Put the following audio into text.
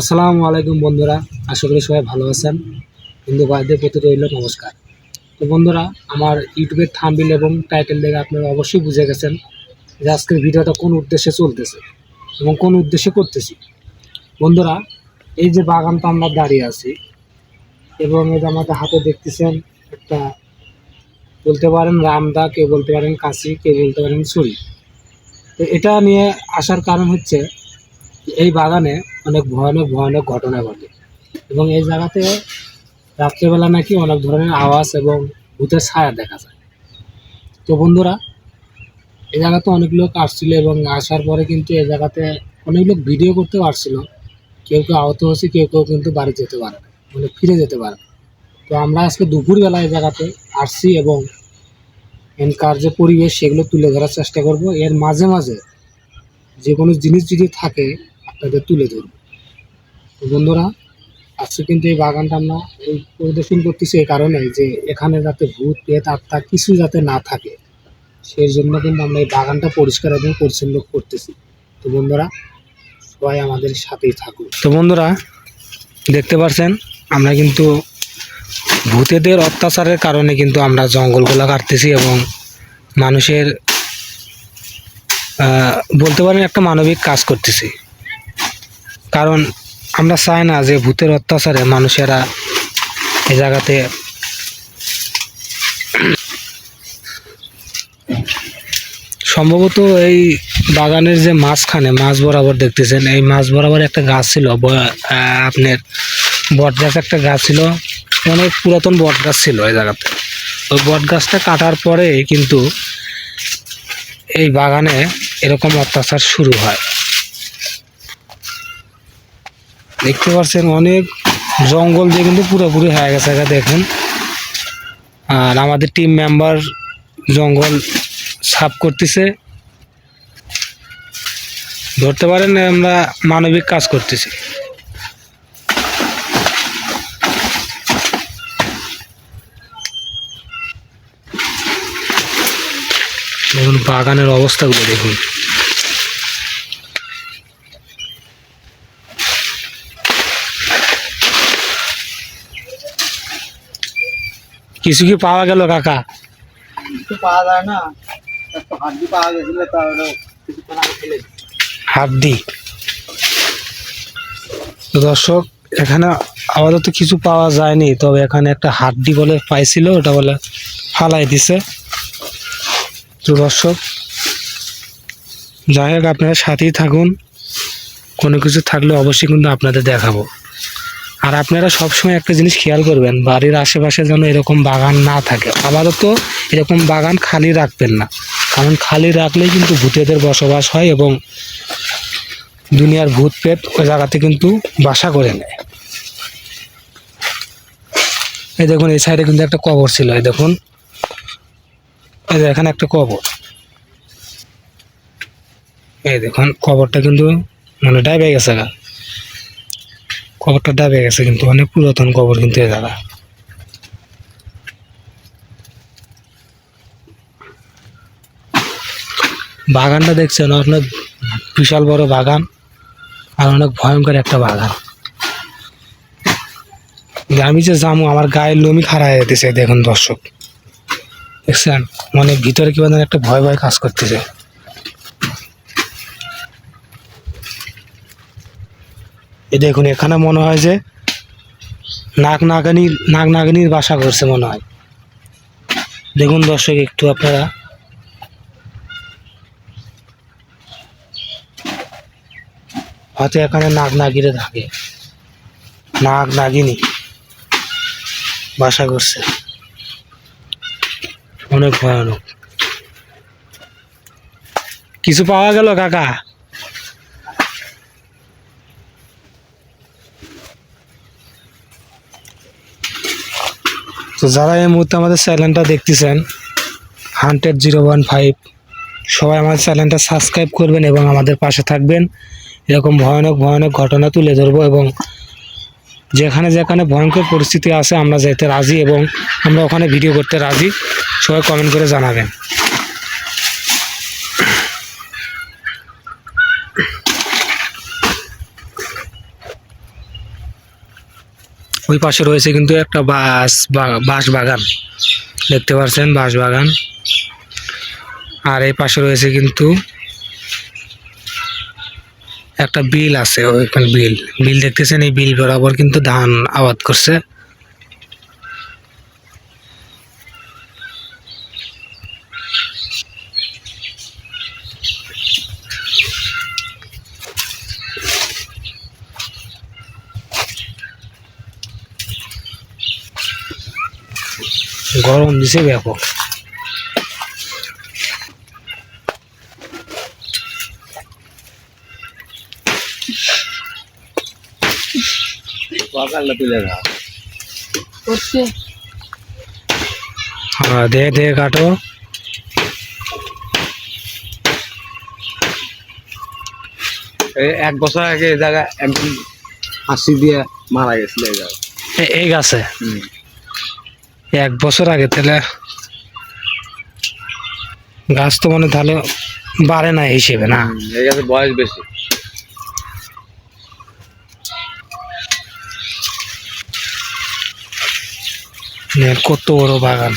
আসসালামু আলাইকুম বন্ধুরা, আশা করি সবাই ভালো আছেন। হিন্দু ভাইদের প্রতি রইল নমস্কার। তো বন্ধুরা, আমার ইউটিউবের থাম্বিল এবং টাইটেল দেখে আপনারা অবশ্যই বুঝে গেছেন যে আজকের ভিডিওটা কোন উদ্দেশ্যে চলতেছে এবং কোন উদ্দেশ্যে করতেছি। বন্ধুরা, এই যে বাগানটা আমরা দাঁড়িয়ে আছি এবং এই যে আমাদের হাতে দেখতেছেন একটা বলতে পারেন রামদা, কেউ বলতে পারেন কাশি, কেউ বলতে পারেন ছুরি। তো এটা নিয়ে আসার কারণ হচ্ছে এই বাগানে অনেক ভয়ানক ভয়ানক ঘটনা ঘটে। এবং এই জায়গাতে রাত্রেবেলা নাকি অনেক ধরনের আওয়াজ এবং ভূতের ছায়া দেখা যায়। তো বন্ধুরা, এই জায়গাতে অনেক লোক আসছিল এবং আসার পরে কিন্তু এই জায়গাতে অনেক লোক ভিডিও করতে আসছিল। কেউ কেউ আহত হয়েছে, কেউ কেউ কিন্তু বাড়ি যেতে পারে মানে ফিরে যেতে পারে তো আমরা আজকে দুপুরবেলা এই জায়গাতে আসছি এবং এনকার যে পরিবেশ সেগুলো তুলে ধরার চেষ্টা করব। এর মাঝে মাঝে যে কোনো জিনিস যদি থাকে আপনাদের তুলে ধরব। তো বন্ধুরা, আজকে কিন্তু এই বাগানটা আমরা এই পরিদর্শন করতেছি এই কারণে যে এখানে যাতে ভূত পেত আত্মা কিছু যাতে না থাকে, সেই জন্য কিন্তু আমরা এই বাগানটা পরিষ্কার এবং পরিচ্ছন্ন করতেছি। তো বন্ধুরা, সবাই আমাদের সাথেই থাকুন। তো বন্ধুরা, দেখতে পাচ্ছেন, আমরা কিন্তু ভূতেদের অত্যাচারের কারণে কিন্তু আমরা জঙ্গলগুলো কাটতেছি এবং মানুষের বলতে পারেন একটা মানবিক কাজ করতেছি। কারণ আমরা চাই না যে ভূতের অত্যাচারে মানুষেরা এই জায়গাতে সম্ভবত এই বাগানের যে মাঝখানে মাছ বরাবর দেখতেছেন, এই মাছ বরাবর একটা গাছ ছিল আপনার বট গাছ একটা গাছ ছিল, অনেক পুরাতন বট গাছ ছিল এই জায়গাতে। ওই বট গাছটা কাটার পরে কিন্তু এই বাগানে এরকম অত্যাচার শুরু হয়। দেখতে পাচ্ছেন অনেক জঙ্গল দিয়ে কিন্তু পুরোপুরি হয়ে গেছে দেখেন। আর আমাদের টিম মেম্বার জঙ্গল সাফ করতেছে। ধরতে পারেন আমরা মানবিক কাজ করতেছি। বাগানের অবস্থাগুলো দেখুন। কিছু কি পাওয়া গেল কাকা? কিছু পাওয়া যায় না। একটু হাড্ডি পাওয়া গেছিল তা কিছুক্ষণ আগে ফেলে হাড্ডি। দর্শক এখানে আপাতত কিছু পাওয়া যায়নি তবে এখানে একটা হাড্ডি বলে পাইছিল ওটা বলে ফালাই দিছে। তো দর্শক যাই হোক আপনারা সাথেই থাকুন। কোনো কিছু থাকলে অবশ্যই কিন্তু আপনাদের দেখাবো। আর আপনারা সবসময় একটা জিনিস খেয়াল করবেন, বাড়ির আশেপাশে যেন এরকম বাগান না থাকে। আপাতত এরকম বাগান খালি রাখবেন না। কারণ খালি রাখলেই কিন্তু ভূতেদের বসবাস হয় এবং দুনিয়ার ভূত পেত ওই জায়গাতে কিন্তু বাসা করে নেয়। এই দেখুন, এই সাইডে কিন্তু একটা কবর ছিল, এই দেখুন। এই এখানে একটা কবর। এই দেখুন, কবরটা কিন্তু মানে ডাইবে গেছে গা। কবরটা ডাইবে গেছে, কিন্তু অনেক পুরাতন কবর কিন্তু এই জায়গা বাগানটা দেখছেন, অনেক বিশাল বড় বাগান আর অনেক ভয়ঙ্কর একটা বাগান। আমি যে জামু আমার গায়ের লোমই খাড়া হয়ে যেতেছে, দেখুন দর্শক। দেখছেন? মানে ভিতরে কি একটা ভয় ভয় কাজ করতেছে। এই দেখুন, এখানে মনে হয় যে নাগ নাগানির নাগ নাগানির বাসা করছে মনে হয়। দেখুন দর্শক, একটু আপনারা হয়তো এখানে নাগ নাগিরে থাকে। নাগ নাগিনী বাসা করছে। অনেক ভয়ানক। কিছু পাওয়া গেল, কাকা? যারা এই মুহূর্তে আমাদের চ্যানেলটা দেখতেছেন হান্ড্রেড জিরো ওয়ান ফাইভ সবাই আমাদের চ্যানেলটা সাবস্ক্রাইব করবেন এবং আমাদের পাশে থাকবেন। এরকম ভয়ানক ভয়ানক ঘটনা তুলে ধরবো এবং যেখানে যেখানে ভয়ঙ্কর পরিস্থিতি আছে, আমরা যেতে রাজি এবং আমরা ওখানে ভিডিও করতে রাজি। সবাই কমেন্ট করে জানাবেন। ওই পাশে রয়েছে কিন্তু একটা বাস বাঁশ বাগান। দেখতে পাচ্ছেন বাঁশ বাগান। আর এই পাশে রয়েছে কিন্তু একটা বিল আছে, ওইখানে বিল। বিল দেখতেছেন, এই বিল বরাবর কিন্তু ধান আবাদ করছে। গরম দিছে ব্যাপক। দে দে কাটো। এই এক বছর আগে এই জায়গায় একদিন ফাঁসি দিয়ে মারা গেছিল এই জায়গায়। এ- এই গাছে। এক বছর আগে তাহলে গাছ তো মানে তাহলে বাড়ে না হিসেবে না? এই বয়স বেশি। কত বড় বাগান?